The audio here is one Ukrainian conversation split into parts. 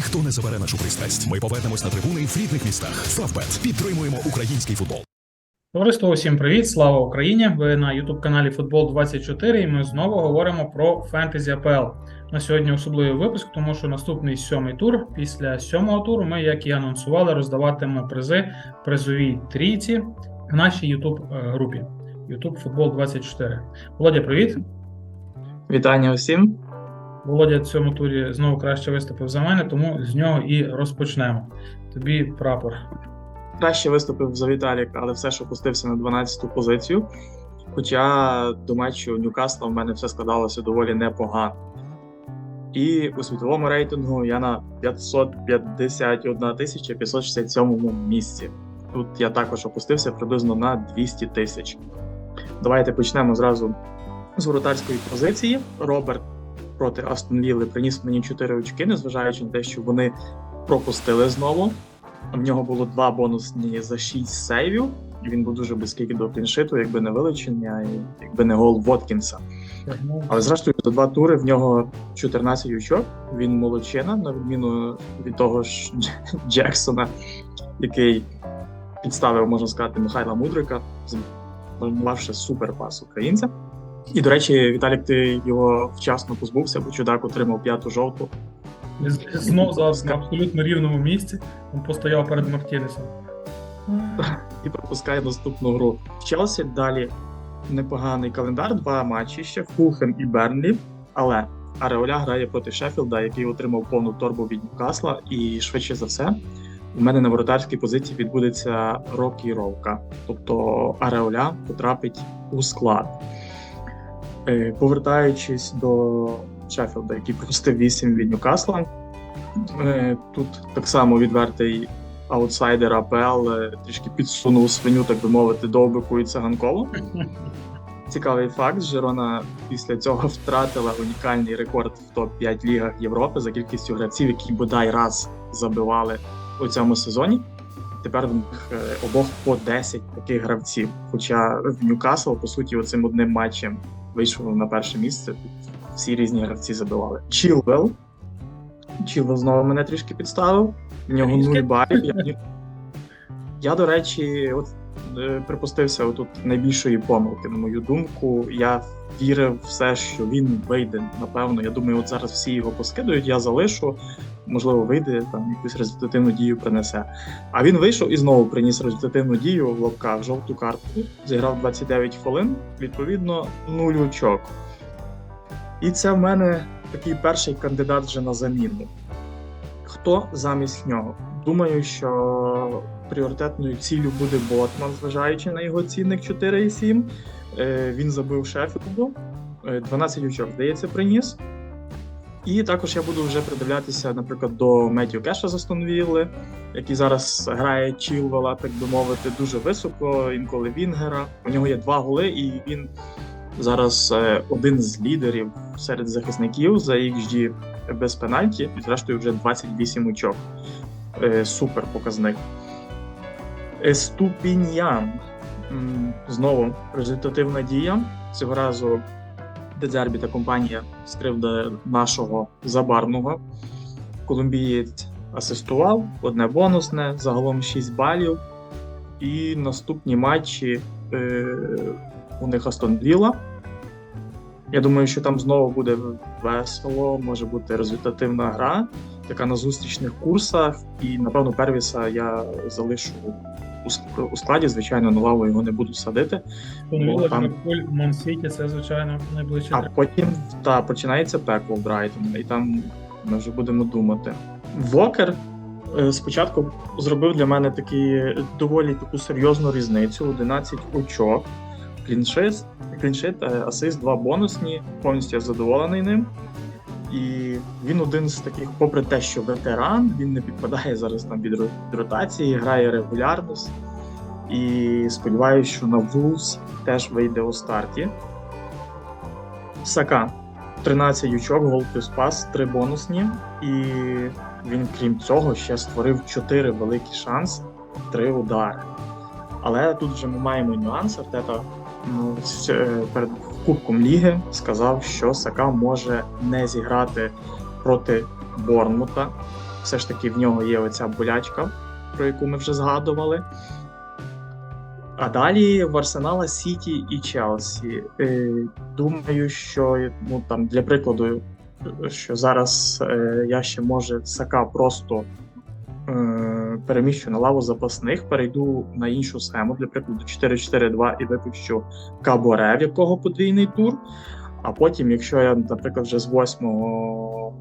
ніхто не забере нашу пристрасть. Ми повернемось на трибуни в рідних містах. Фавбет підтримуємо український футбол. Товариство, усім привіт! Слава Україні! Ви на youtube каналі Футбол 24 і ми знову говоримо про фентезі АПЛ. На сьогодні особливий випуск, тому що наступний сьомий тур. Після сьомого туру ми, як і анонсували, роздаватимемо призи призовій трійці в нашій youtube групі YouTube Футбол 24. Володя, привіт! Вітання усім. Володя в цьому турі знову краще виступив за мене, тому з нього і розпочнемо. Тобі прапор. Краще виступив за Віталік, але все ж опустився на 12-ту позицію. Хоча до матчу Ньюкасла в мене все складалося доволі непогано. І у світовому рейтингу я на 551 тисяча 567 місці. Тут я також опустився приблизно на 200 тисяч. Давайте почнемо зразу з воротарської позиції. Роберт проти Астон Вілли приніс мені 4 очки, незважаючи на те, що вони пропустили знову. В нього було два бонусні за 6 сейвів. Він був дуже близький до кліншиту, якби не вилучення, і якби не гол Воткінса. Але зрештою за два тури в нього 14 очок. Він молодчина, на відміну від того ж Джексона, який підставив, можна сказати, Михайла Мудрика, змагавши суперпас українця. І, до речі, Віталік, ти його вчасно позбувся, бо чудак отримав п'яту жовту. Знов зараз на абсолютно рівному місці. Він постояв перед Мартінесом. і пропускає наступну гру. В Челсі далі непоганий календар, два матчі ще Фулхем і Бернлі. Але Ареоля грає проти Шеффілда, який отримав повну торбу від Ньюкасла, і швидше за все. У мене на воротарській позиції відбудеться Рокі Ровка. Тобто Ареоля потрапить у склад. Е, Повертаючись до Шеффілда, який пропустив 8 від Ньюкасла. Е, Тут так само відвертий аутсайдер АПЛ е, трішки підсунув свиню, так би мовити, довбику і циганкову. Цікавий факт: Жирона після цього втратила унікальний рекорд в топ-5 лігах Європи за кількістю гравців, які бодай раз забивали у цьому сезоні. Тепер в них обох по 10 таких гравців. Хоча в Ньюкасл, по суті, оцим одним матчем вийшов на перше місце. Тут всі різні гравці забивали. Чілвел. Чілвел знову мене трішки підставив. В нього нуль балів. Я, я, до речі, от е, припустився отут найбільшої помилки, на мою думку. Я вірив все, що він вийде. Напевно, я думаю, от зараз всі його поскидують, я залишу. Можливо, вийде там якусь результативну дію принесе. А він вийшов і знову приніс результативну дію в лапках жовту картку. Зіграв 29 хвилин, відповідно, нуль очок. І це в мене такий перший кандидат вже на заміну. Хто замість нього? Думаю, що пріоритетною ціллю буде Ботман, зважаючи на його цінник 4,7. Е, Він забив Шеффілду, е, 12 очок, здається, приніс. І також я буду вже придивлятися, наприклад, до Меттю Кеша з Вілли, який зараз грає Чілвела, так би мовити, дуже високо, інколи Вінгера. У нього є два голи, і він зараз е, один з лідерів серед захисників за XG без пенальті, і зрештою вже 28 очок. Е, Супер показник. Еступіньян. М, Знову результативна дія. Цього разу Дедзербі та компанія скривда нашого забарного. Колумбієць асистував, одне бонусне, загалом 6 балів. І наступні матчі е, у них Астон Вілла. Я думаю, що там знову буде весело, може бути результативна гра, така на зустрічних курсах. І, напевно, Первіса я залишу у складі. Звичайно, на лаву його не буду садити. Там- Ліверпуль, Монсіті, це, звичайно, найближче. А потім та, починається пекло в Брайтона, і там ми вже будемо думати. Вокер е, спочатку зробив для мене такі доволі таку серйозну різницю: 11 очок, кліншит, кліншит, е, асист, два бонусні. Повністю я задоволений ним. І він один з таких, попри те, що ветеран, він не підпадає зараз там від ротації, грає регулярно. І сподіваюся, що на Вулс теж вийде у старті. Сака 13 очок, гол плюс пас, 3 бонусні. І він, крім цього, ще створив 4 великі шанси, 3 удари. Але тут вже ми маємо нюанс. Артета ну, е, перед Кубком Ліги сказав, що Сака може не зіграти проти Борнмута. все ж таки в нього є оця болячка, про яку ми вже згадували. А далі в Арсенала Сіті і Челсі. Е, думаю, що ну, там, для прикладу, що зараз е, я ще може Сака просто переміщу на лаву запасних, перейду на іншу схему, для прикладу 4-4-2 і випущу Каборе, в якого подвійний тур. А потім, якщо я, наприклад, вже з восьмого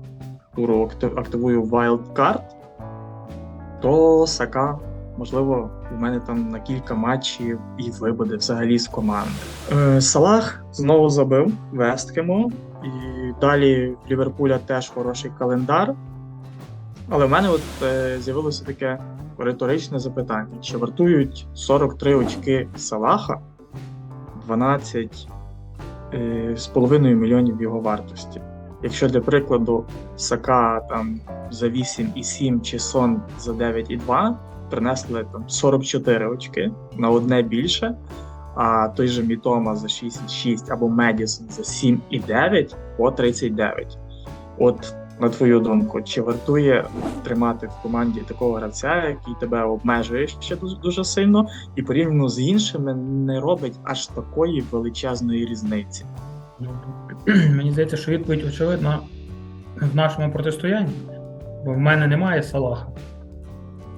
туру активую Wildcard, то Сака, можливо, у мене там на кілька матчів і вибуде взагалі з команди. Е, Салах знову забив Вестхему, і далі в Ліверпуля теж хороший календар. Але в мене от е, з'явилося таке риторичне запитання: чи вартують 43 очки Салаха 12 е, мільйонів його вартості? Якщо для прикладу Сака там за 8,7 чи Сон за 9,2 принесли там 44 очки на одне більше, а той же Мітома за 6,6 або Медісон за 7,9 по 39. От на твою думку, чи вартує тримати в команді такого гравця, який тебе обмежує ще дуже, дуже сильно, і порівняно з іншими не робить аж такої величезної різниці? Ну, Мені здається, що відповідь очевидна в нашому протистоянні, бо в мене немає Салаха.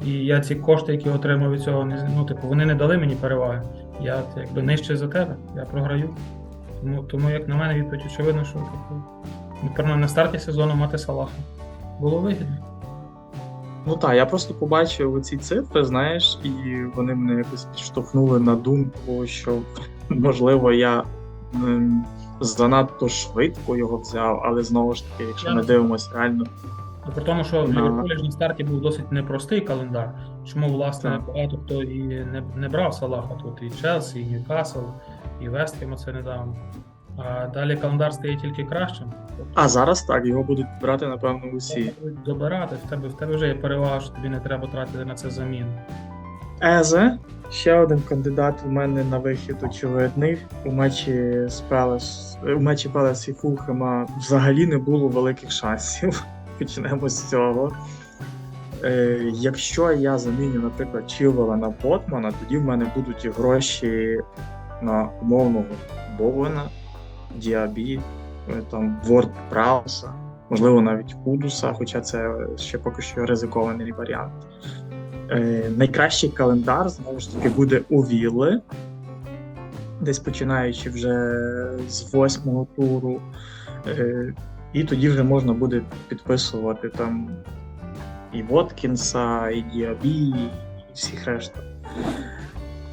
І я ці кошти, які отримав від цього, ну, типу, вони не дали мені переваги. Я якби нижче за тебе, я програю. Тому, тому як на мене, відповідь очевидно, що типу, напевно, на старті сезону мати Салаха було вигідно. Ну так, я просто побачив ці цифри, знаєш, і вони мене якось підштовхнули на думку, що можливо я ем, занадто швидко його взяв, але знову ж таки, якщо ми дивимося реально, Ну, При тому, що в Ліверпулі ж на старті був досить непростий календар, чому, власне, Так. багато хто і не, не брав Салаха. Тут і Челсі, і Ньюкасл, і Вестхем це недавно. А далі календар стає тільки кращим. А зараз так його будуть брати напевно усі. будуть добирати, в тебе, в тебе вже є перевага, що тобі не треба тратити на це заміну. Езе. Ще один кандидат у мене на вихід очевидний. У матчі з Пелес, у матчі Пелес і Фулхема взагалі не було великих шансів. Почнемо з цього. Е, якщо я заміню, наприклад, Чілвела на Ботмана, тоді в мене будуть і гроші на умовного Бовена, Діабі, е, там Ворд Прауса, можливо, навіть Кудуса, хоча це ще поки що ризикований варіант. Е, найкращий календар знову ж таки буде у Вілли, десь починаючи вже з восьмого туру. Е, і тоді вже можна буде підписувати там і Воткінса, і Діабі, і всіх решта.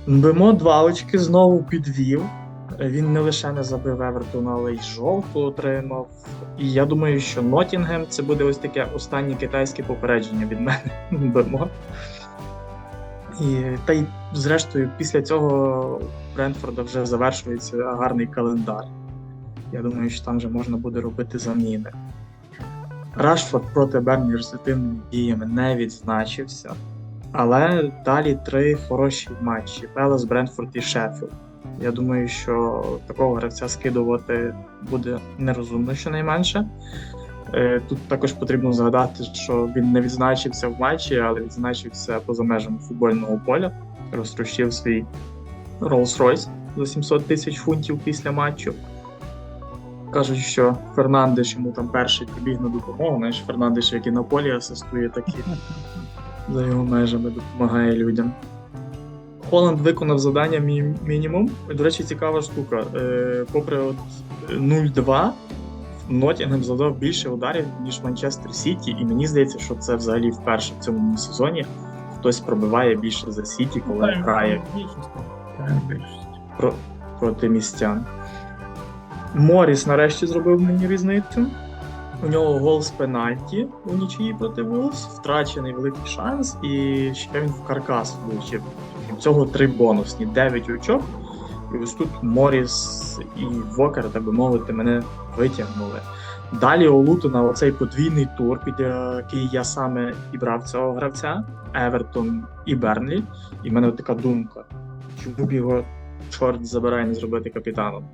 Бемо два очки знову підвів. Він не лише не забив Евертон, але й жовту отримав. І я думаю, що Нотінгем це буде ось таке останнє китайське попередження від мене. Бемо. І, та й зрештою, після цього Брентфорда вже завершується гарний календар. Я думаю, що там вже можна буде робити заміни. Рашфорд проти Берні результативними діями не відзначився. Але далі три хороші матчі: Пелес, Брентфорд і Шеффілд. Я думаю, що такого гравця скидувати буде нерозумно щонайменше. Е, Тут також потрібно згадати, що він не відзначився в матчі, але відзначився поза межами футбольного поля, розтрощив свій Rolls-Royce за 700 тисяч фунтів після матчу. Кажуть, що Фернандеш йому там перший прибіг на допомогу. Знаєш, Фернандеш, як і на полі асистує, так і за його межами допомагає людям. Холланд виконав завдання мі- мінімум. До речі, цікава штука. Е, попри от 0-2, Нотінгем завдав більше ударів, ніж Манчестер Сіті, і мені здається, що це взагалі вперше в цьому сезоні хтось пробиває більше за Сіті, коли Тайм- грає більшість, більшість. про, проти містян. Моріс нарешті зробив мені різницю. У нього гол з пенальті у нічиї проти Вулс, втрачений великий шанс, і ще він в каркас влучив. Крім цього три бонусні, 9 очок. І ось тут Моріс і Вокер, так би мовити, мене витягнули. Далі у Лутона оцей подвійний тур, під який я саме і брав цього гравця, Евертон і Бернлі. І в мене така думка, чому б його чорт забирає не зробити капітаном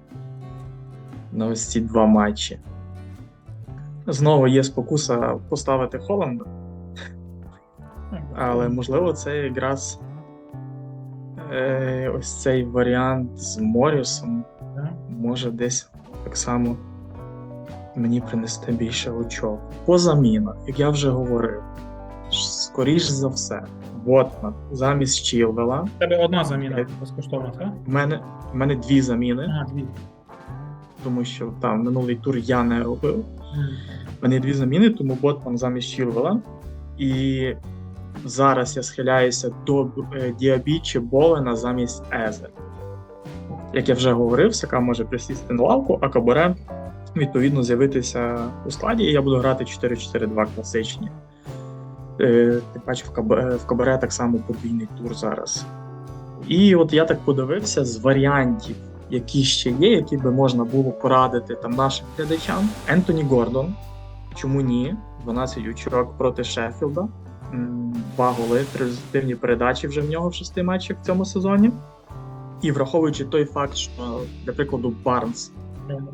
на ось ці два матчі. Знову є спокуса поставити Холланда. Але можливо, це якраз е, ось цей варіант з Морісом Да. може десь так само мені принести більше очок. По замінах, як я вже говорив, скоріш за все, Ботман замість Чілвела. У тебе одна заміна безкоштовна, так? У мене, в мене дві заміни, А, дві. тому що там минулий тур я не робив. У мене дві заміни, тому Ботман замість Чілвела. І зараз я схиляюся до е, Діабі чи Болена замість Езер. Як я вже говорив, Сака може присісти на лавку, а Каборе відповідно з'явитися у складі, і я буду грати 4-4-2 класичні. Е, Тим паче в в Кабаре так само подвійний тур зараз. І от я так подивився з варіантів, які ще є, які би можна було порадити там нашим глядачам. Ентоні Гордон. Чому ні? 12 очок проти Шеффілда. Два голи, три результативні передачі вже в нього в шести матчах в цьому сезоні. І враховуючи той факт, що, для прикладу, Барнс,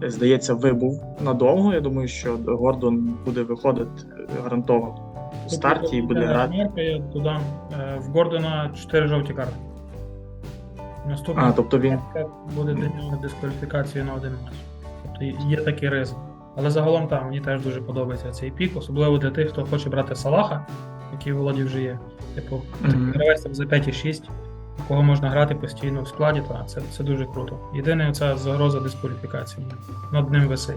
е, здається, вибув надовго. Я думаю, що Гордон буде виходити е, гарантовано у старті і буде грати. Е, В Гордона 4 жовті карти. Наступна А, тобто він. буде для нього дискваліфікацією на один матч. Тобто є такий ризик. Але загалом там мені теж дуже подобається цей пік, особливо для тих, хто хоче брати Салаха, який у Володі вже є. Типу, гравець там за 5,6, у кого можна грати постійно в складі, то це, це дуже круто. Єдине, ця загроза дискваліфікації над ним висить.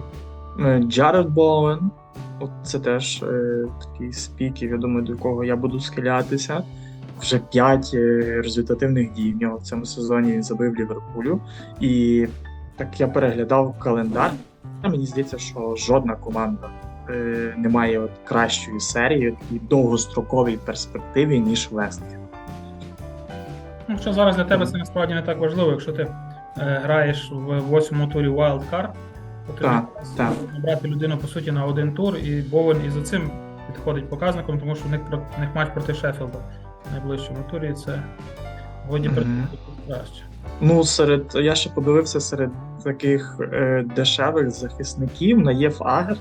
Е, Джаред Боуен. От це теж е, такий з піків, я думаю, до якого я буду схилятися. Вже 5 результативних дій в нього в цьому сезоні він забив Ліверпулю. І так я переглядав календар. Мені здається, що жодна команда е, не має от кращої серії і довгостроковій перспективі, ніж Вестхем. Ну, що зараз для тебе це насправді не так важливо, якщо ти е, граєш в восьмому турі Wild Card, то Так, можеш так. набрати людину по суті на один тур, і Боwen і за цим підходить показником, тому що в них, в них матч проти Шеффілда в найближчому турі, і це годі придумати краще. Ну, серед я ще подивився серед таких е, дешевих захисників на Єф Агер.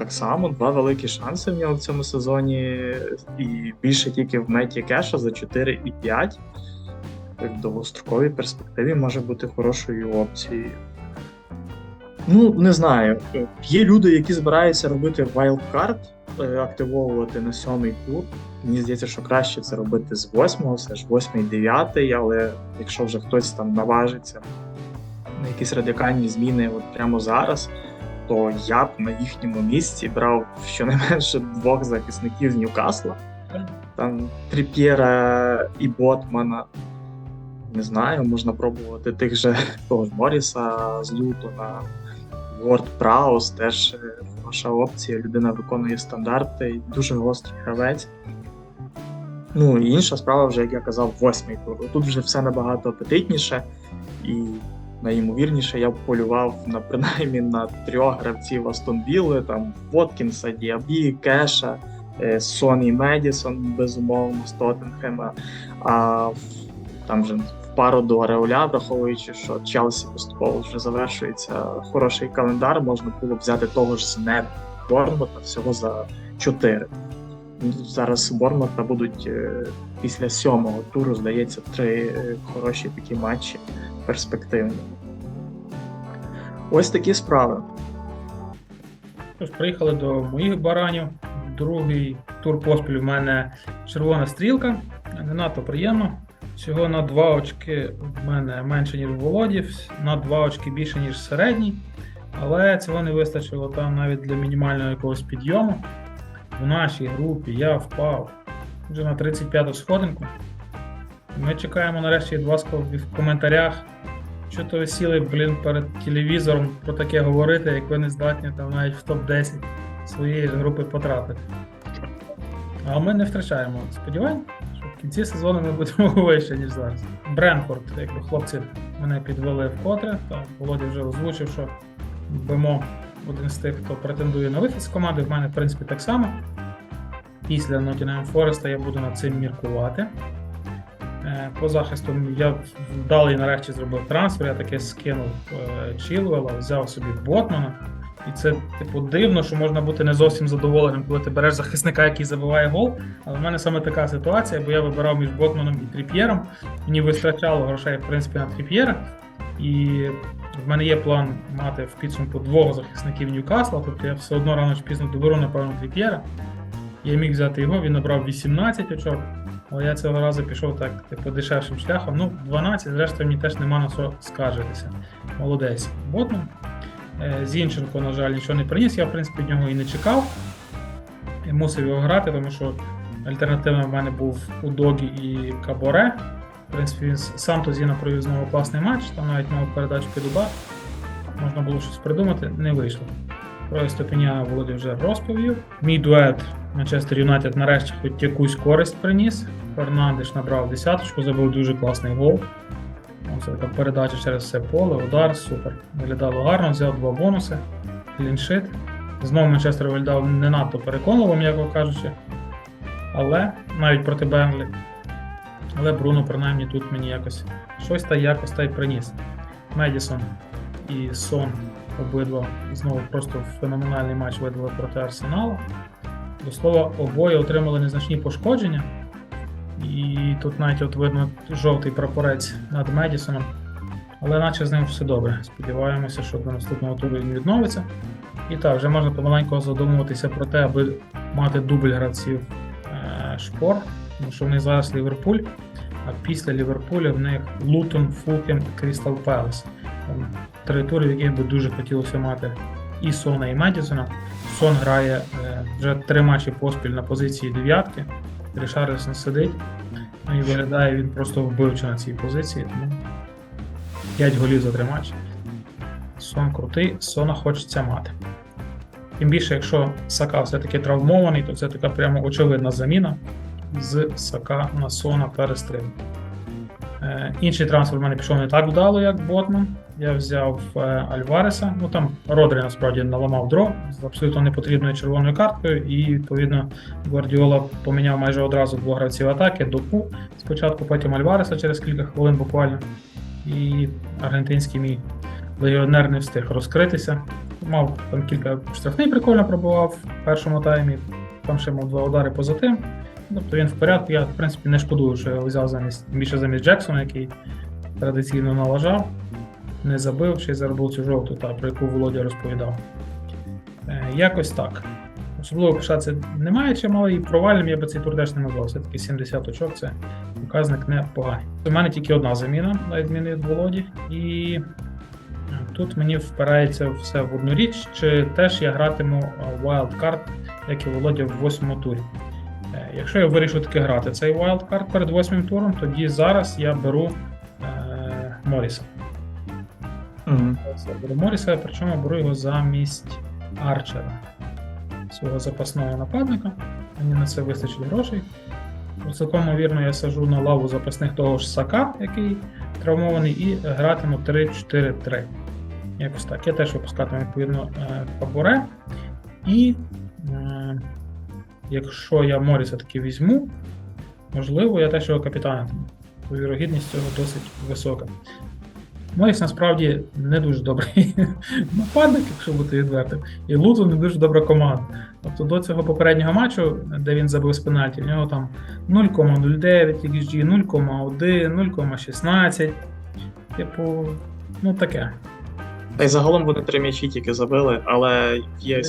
Так само, два великі шанси в нього в цьому сезоні, і більше тільки в меті кеша за 4 і 5. В довгостроковій перспективі може бути хорошою опцією. Ну, не знаю. Є люди, які збираються робити wildcard, е, активовувати на сьомий тур. Мені здається, що краще це робити з восьмого, все ж восьмий, дев'ятий, але якщо вже хтось там наважиться на якісь радикальні зміни от прямо зараз, то я б на їхньому місці брав щонайменше двох захисників з Ньюкасла. Там Тріп'єра і Ботмана. Не знаю, можна пробувати тих же того ж Моріса з Лютона. Ворд Праус теж е, хороша опція. Людина виконує стандарти, і дуже гострий гравець. Ну і інша справа, вже, як я казав, восьмий тур. Тут вже все набагато апетитніше і найімовірніше я б полював на принаймні на трьох гравців Астон Вілли, там Воткінса, Діабі, Кеша, е, Сон і Медісон, безумовно, з Тоттенхема. А там в пару до Ареоля, враховуючи, що Челсі поступово вже завершується хороший календар, можна було б взяти того ж з Нет Борнмута всього за 4. Зараз у Борнмута будуть е, після сьомого туру, здається, три е, хороші такі матчі перспективні. Ось такі справи. Тож, приїхали до моїх баранів. Другий тур поспіль в мене червона стрілка. Не надто приємно. Всього на 2 очки в мене менше, ніж у Володі, на 2 очки більше, ніж середній. Але цього не вистачило там навіть для мінімального якогось підйому. В нашій групі я впав вже на 35-ту сходинку. Ми чекаємо нарешті від вас в коментарях. Що то ви сіли, блін, перед телевізором про таке говорити, як ви не здатні там навіть в топ-10 своєї групи потрапити. А ми не втрачаємо сподівань, що в кінці сезону ми будемо вище, ніж зараз. Бренфорд, якби хлопці мене підвели вкотре, та Володя вже озвучив, що Бемо один з тих, хто претендує на вихід з команди. В мене, в принципі, так само. Після Nottingham Forest я буду над цим міркувати. Е, По захисту я вдалий нарешті зробив трансфер, я таки скинув е, Чілвела, взяв собі Ботмана. І це, типу, дивно, що можна бути не зовсім задоволеним, коли ти береш захисника, який забиває гол. Але в мене саме така ситуація, бо я вибирав між Ботманом і Тріп'єром. Мені вистачало грошей, в принципі, на Тріп'єра. І в мене є план мати в підсумку двох захисників Ньюкасла, тобто я все одно рано чи пізно доберу, напевно, Тріп'єра. Я міг взяти його, він набрав 18 очок. Але я цього разу пішов так, типу, дешевшим шляхом. Ну, 12, зрештою, мені теж нема на що скаржитися. Молодець. Ботман. Е, Зінченко, на жаль, нічого не приніс. Я, в принципі, від нього і не чекав. І мусив його грати, тому що альтернативно в мене був у Догі і Каборе. В принципі, він сам то Зіна провів знову класний матч, там навіть мав передачу під удар. Можна було щось придумати, не вийшло. Про Степеня Володя вже розповів. Мій дует Манчестер Юнайтед нарешті хоч якусь користь приніс. Фернандеш набрав десяточку, забив дуже класний гол. Ось така передача через все поле, удар, супер. Виглядало гарно, взяв два бонуси, кліншит. Знову Манчестер виглядав не надто переконливо, м'яко кажучи. Але навіть проти Бенлі. Але Бруно, принаймні, тут мені якось щось та якось та й приніс. Медісон і Сон обидва знову просто феноменальний матч видали проти Арсеналу. До слова, обоє отримали незначні пошкодження. І тут навіть от видно жовтий прапорець над Медісоном. Але наче з ним все добре. Сподіваємося, що до наступного туру він відновиться. І так, вже можна помаленько задумуватися про те, аби мати дубль гравців е, шпор, тому що в них зараз Ліверпуль, а після Ліверпуля в них Лутон, Фулкем Крістал Пелес. Три тури, в яких би дуже хотілося мати і Сона, і Медісона. Сон грає е, вже три матчі поспіль на позиції дев'ятки. Рішарлсон сидить. Ну і виглядає він просто вбивчо на цій позиції, тому 5 голів за три матчі. Сон крутий, Сона хочеться мати. Тим більше, якщо Сака все-таки травмований, то це така прямо очевидна заміна з Сака на Сона перестрибну. Е, інший трансфер в мене пішов не так вдало, як Ботман. Я взяв е, Альвареса. Ну там Родрі насправді наламав дров з абсолютно непотрібною червоною карткою, і відповідно Гвардіола поміняв майже одразу двох гравців атаки, доку спочатку, потім Альвареса через кілька хвилин буквально. І аргентинський мій легіонер не встиг розкритися. Мав там кілька штрафний прикольно пробував в першому таймі, там ще мав два удари поза тим. Тобто він в порядку. Я, в принципі, не шкодую, що я взяв замість більше замість Джексона, який традиційно налажав, не забив, ще й заробив цю жовту, та, про яку Володя розповідав. Е, якось так. Особливо пишатися немає чим, але і провальним я би цей тур теж не назвав. Все-таки 70 очок це показник непоганий. У мене тільки одна заміна, на відміну від Володі, і тут мені впирається все в одну річ, чи теж я гратиму wildcard, як і Володя в восьмому турі. Е, Якщо я вирішу таки грати цей wildcard перед восьмим туром, тоді зараз я беру е, Моріса. Я беру Моріса, причому беру його замість Арчера, свого запасного нападника. Мені на це вистачить грошей. Цілком ймовірно, я сажу на лаву запасних того ж Сака, який травмований, і гратиму 3-4-3. Якось так. Я теж випускатиму відповідно е, Фаборе. І е, якщо я Моріса таки візьму, можливо, я теж його капітанитиму. Вірогідність цього досить висока. Моріс насправді не дуже добрий нападник, якщо бути відвертим. І Лутон не дуже добра команда. Тобто до цього попереднього матчу, де він забив з пенальті, в нього там 0,09 XG, 0,1, 0,16. Типу, ну таке. Та й загалом вони три м'ячі тільки забили, але є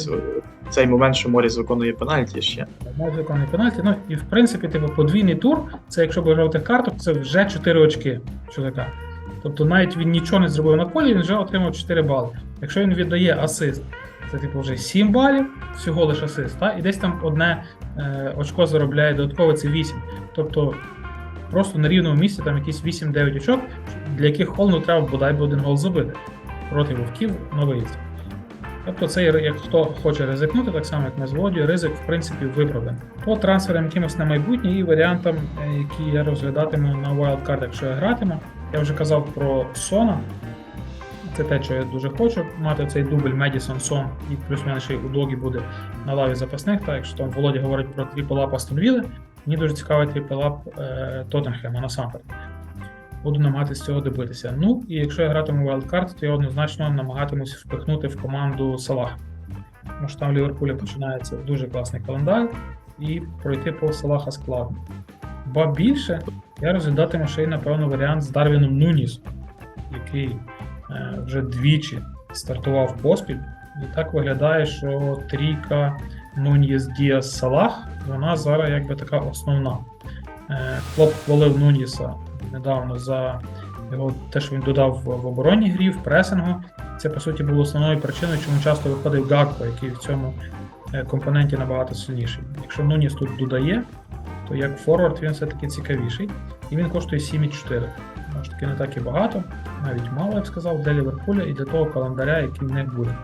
цей момент, що Моріс виконує пенальті ще. Може виконує пенальті. Ну і в принципі, типу, подвійний тур, це якщо без жовтих карток, це вже 4 очки чоловіка. Тобто навіть він нічого не зробив на полі, він вже отримав 4 бали. Якщо він віддає асист, це типу вже 7 балів, всього лише асист, та? і десь там одне е, очко заробляє додатково це 8. Тобто просто на рівному місці там якісь 8-9 очок, для яких холну треба бодай би один гол забити проти вовків на виїзді. Тобто це, як хто хоче ризикнути, так само як ми з Володією, ризик в принципі виправданий. По трансферам якимось на майбутнє і варіантам, е, які я розглядатиму на wildcard, якщо я гратиму. Я вже казав про Сона. Це те, що я дуже хочу. Мати цей дубль Медісон Сон і плюс-мінус ще й у Догі буде на лаві запасних. Так, якщо там Володя говорить про трипл-ап Астон Вілли, мені дуже цікавий трипл-ап е, Тоттенхема насамперед. буду намагатися цього добитися. Ну і якщо я гратиму вайлдкарт, то я однозначно намагатимусь впихнути в команду Салах. Тому що там в Ліверпуля починається дуже класний календар, і пройти по Салаха складно. Ба більше, я розглядатиму ще й, напевно, варіант з Дарвіном Нуніс, який е, вже двічі стартував поспіль. І так виглядає, що трійка Нуніс Діас Салах, вона зараз якби така основна. Е, Хлоп хвалив Нуніса недавно за його те, що він додав в, оборонній грі, в пресингу. Це по суті було основною причиною, чому часто виходив Гакко, який в цьому е, компоненті набагато сильніший. Якщо Нуніс тут додає, то як форвард він все-таки цікавіший. І він коштує 7,4. Може таки не так і багато, навіть мало, я б сказав, для Ліверпуля і для того календаря, який них буде.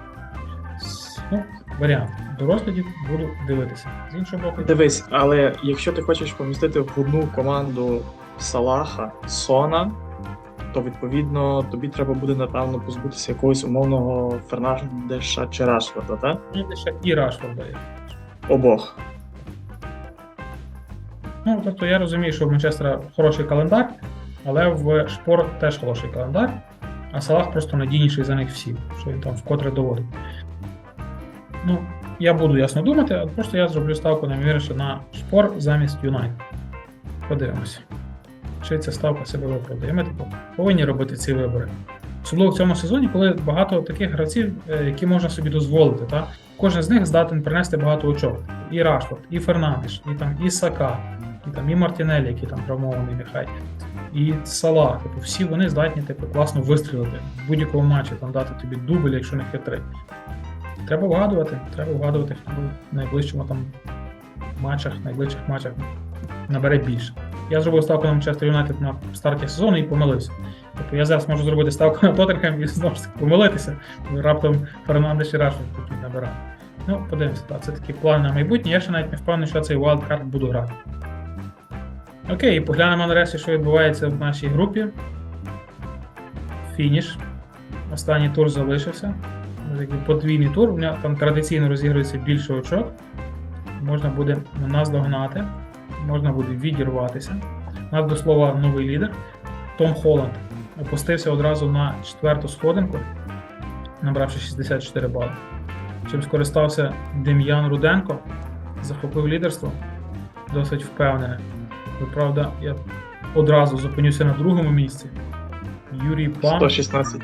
Ну, варіант. До розглядів буду дивитися. З іншого боку, Дивись, але якщо ти хочеш помістити в одну команду Салаха, Сона, то відповідно тобі треба буде напевно позбутися якогось умовного Фернандеша чи Рашфорда, так? ще і Рашфорда є. Обох. Ну, тобто я розумію, що в Манчестера хороший календар, але в Шпор теж хороший календар, а Салах просто надійніший за них всіх, що він там вкотре доводить. Ну, я буду ясно думати, а просто я зроблю ставку найвірніше на Шпор замість Юнайт. Подивимося. Чи ця ставка себе виправдає. Ми типу, повинні робити ці вибори. Особливо в цьому сезоні, коли багато таких гравців, е, які можна собі дозволити. Та? Кожен з них здатен принести багато очок. І Рашфорд, і Фернандеш, і там і Сака, там і Мартінелі, який там травмований нехай, і Салах. Типу, всі вони здатні типу, класно вистрілити в будь-якому матчі, там дати тобі дубль, якщо не хитрий. Треба вгадувати, треба вгадувати, хто в найближчому там матчах, найближчих матчах набере більше. Я зробив ставку на Манчестер Юнайтед на старті сезону і помилився. Тобто я зараз можу зробити ставку на Тоттенхем і знову ж таки помилитися. Раптом Фернандеш і Рашфорд такий набирав. Ну, подивимося, це такі плани на майбутнє. Я ще навіть не впевнений, що цей wildcard буду грати. Окей, поглянемо нарешті, що відбувається в нашій групі. Фініш. Останній тур залишився. Такий подвійний тур. У нього там традиційно розігрується більше очок. Можна буде нас догнати, можна буде відірватися. У нас до слова новий лідер. Том Холланд опустився одразу на четверту сходинку, набравши 64 бали. Чим скористався Дем'ян Руденко, захопив лідерство досить впевнене. Ну, Правда, я одразу зупинюся на другому місці. Юрій Пан. 116.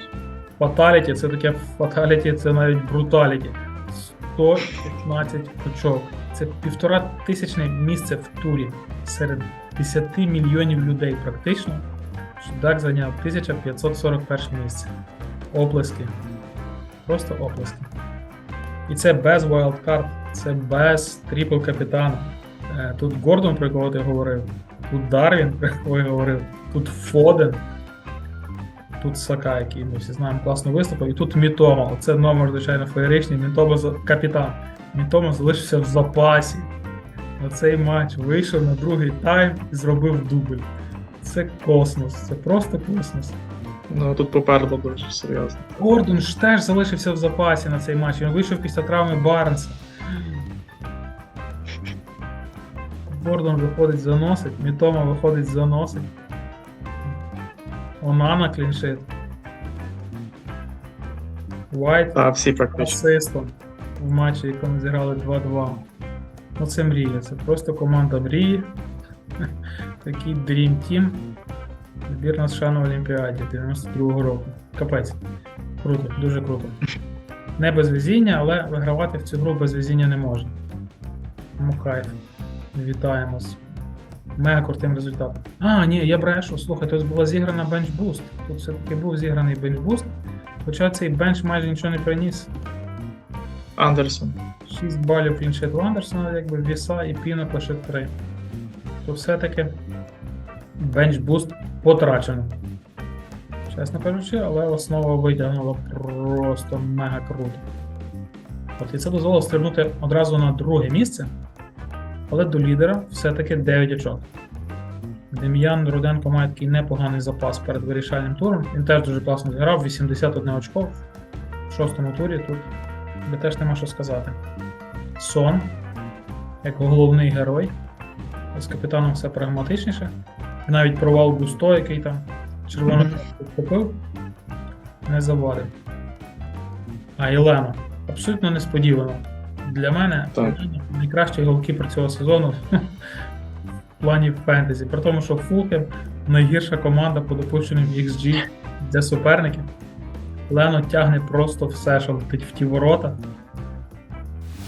Фаталіті це таке фаталіті, це навіть бруталіті. 115 очок. Це півтора тисячне місце в турі серед 10 мільйонів людей практично. Шдак зайняв 1541 місце. Оплески. Просто оплески. І це без wildcard, це без трипл капітана. Е, Тут Гордон, про якого ти говорив, тут Дарвін, про якого я говорив, тут Фоден, тут Сака, який ми всі знаємо, класно виступив, і тут Мітома. Оце номер, звичайно, феєричний. Мітома капітан. Мітома залишився в запасі. На цей матч вийшов на другий тайм і зробив дубль. Це космос, це просто космос. Ну тут попереду дуже серйозно. Гордон ж теж залишився в запасі на цей матч. Він вийшов після травми Барнса. Гордон виходить, заносить, Мітома виходить, заносить. Онана кліншит. Вайт всі асистом в матчі, якому зіграли 2-2. Ну це мрія, це просто команда мрії. Такий Dream Team. Збірна США на Олімпіаді 92-го року. Капець. Круто, дуже круто. Не без везіння, але вигравати в цю гру без везіння не можна. Тому кайф. Вітаємо з мега крутим результатом. А, ні, я брешу. Слухай, тут була зіграна бенч-буст. Тут все-таки був зіграний бенч-буст. Хоча цей бенч майже нічого не приніс. Андерсон. 6 балів кліншет у Андерсона, якби віса і пінок лише 3. То все-таки бенч-буст потрачено. Чесно кажучи, але основа витягнула просто мега круто. От і це дозволило стрибнути одразу на друге місце, але до лідера все-таки 9 очок. Дем'ян Руденко має такий непоганий запас перед вирішальним туром. Він теж дуже класно зіграв, 81 очко в шостому турі. Тут би теж нема що сказати. Сон, як головний герой. З капітаном все прагматичніше. Навіть провал Густо, який там червону Мгм. купив, не завадив. А Єлена. Абсолютно несподівано. Для мене Так. найкращий голкіпер цього сезону в плані фентезі. При тому, що Фулхем найгірша команда по допущеним XG для суперників. Лено тягне просто все, що летить в ті ворота.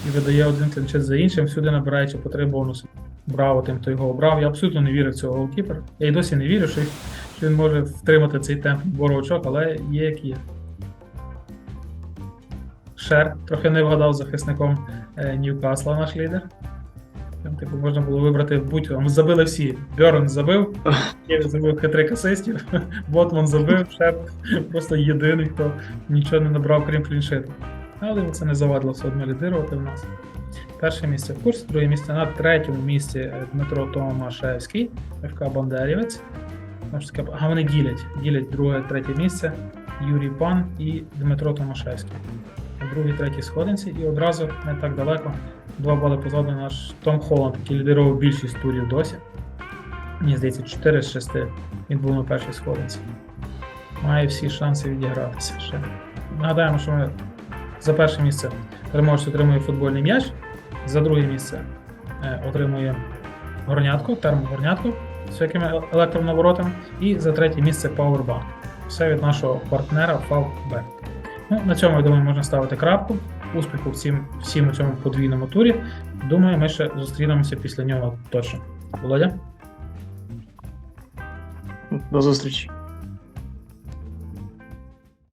І видає один клінчет за іншим, всюди набираючи по три бонуси. Браво тим, хто його обрав. Я абсолютно не вірю в цього голкіпера. Я й досі не вірю, що, він може втримати цей темп відбору очок, але є як є. Шер трохи не вгадав захисником е, Ньюкасла наш лідер. Там, типу, можна було вибрати будь-кого. Забили всі. Бьорн забив, Кевін забив хитрик асистів, Ботман забив, Шер просто єдиний, хто нічого не набрав, крім кліншиту. Але це не завадило все одно лідирувати в нас. Перше місце в курсі, друге місце на третьому місці е, Дмитро Томашевський, ФК Бандерівець. А вони ділять. Ділять друге, третє місце Юрій Пан і Дмитро Томашевський. Другій, третій сходинці, і одразу не так далеко. Два бали позаду наш Том Холланд, який лідирував більшість турів досі. Мені здається, 4 з 6 він був на першій сходинці. Має всі шанси відігратися ще. Нагадаємо, що ми за перше місце переможець отримує футбольний м'яч, за друге місце е, отримує горнятку, термогорнятку з якими електронаворотами, і за третє місце Powerbank. Все від нашого партнера FavBet. Ну, на цьому, я думаю, можна ставити крапку. Успіху всім, всім у цьому подвійному турі. Думаю, ми ще зустрінемося після нього точно. Володя? До зустрічі.